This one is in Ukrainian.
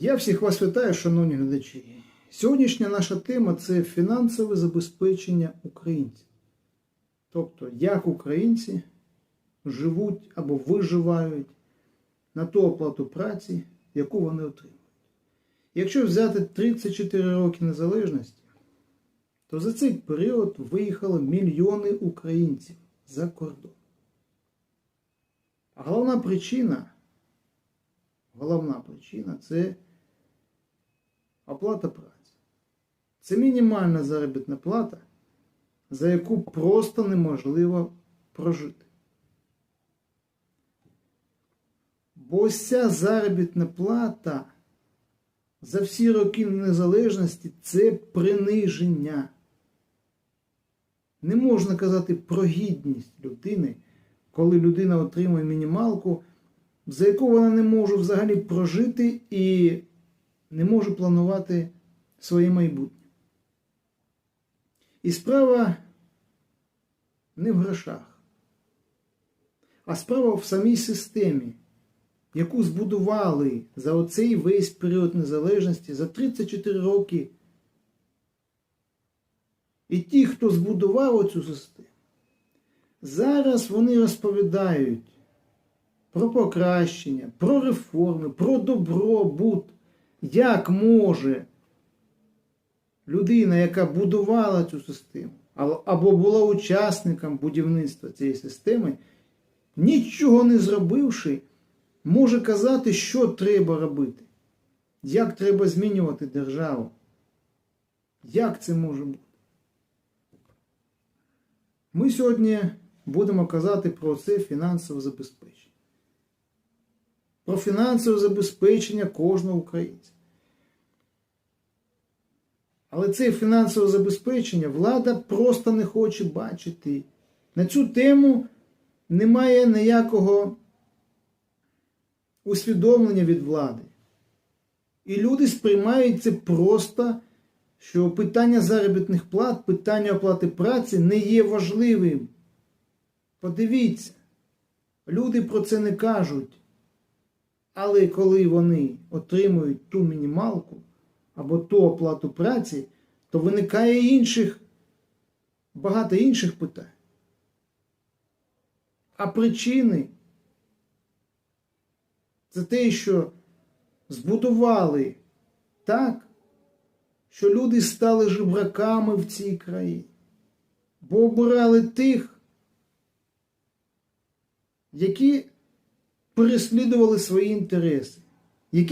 Я всіх вас вітаю, шановні глядачі. Сьогоднішня наша тема це фінансове забезпечення українців. Тобто, як українці живуть або виживають на ту оплату праці, яку вони отримують. Якщо взяти 34 роки незалежності, то за цей період виїхало мільйони українців за кордон. А головна причина головна причина це оплата праці. Це мінімальна заробітна плата, за яку просто неможливо прожити. Бо ось ця заробітна плата за всі роки незалежності це приниження. Не можна казати про гідність людини, коли людина отримує мінімалку за яку вона не може взагалі прожити і не може планувати своє майбутнє. І справа не в грошах, а справа в самій системі, яку збудували за оцей весь період незалежності за 34 роки. І ті, хто збудував оцю систему, зараз вони розповідають про покращення, про реформи, про добробут. Як може людина, яка будувала цю систему, або була учасником будівництва цієї системи, нічого не зробивши, може казати, що треба робити, як треба змінювати державу? Як це може бути? Ми сьогодні будемо казати про це фінансове забезпечення про фінансове забезпечення кожного українця. Але це фінансове забезпечення влада просто не хоче бачити. На цю тему немає ніякого усвідомлення від влади. І люди сприймають це просто, що питання заробітних плат, питання оплати праці не є важливим. Подивіться, люди про це не кажуть. Але коли вони отримують ту мінімалку або ту оплату праці, то виникає інших, багато інших питань. А причини це те, що збудували так, що люди стали жебраками в цій країні, бо обирали тих, які переслідували свої інтереси, які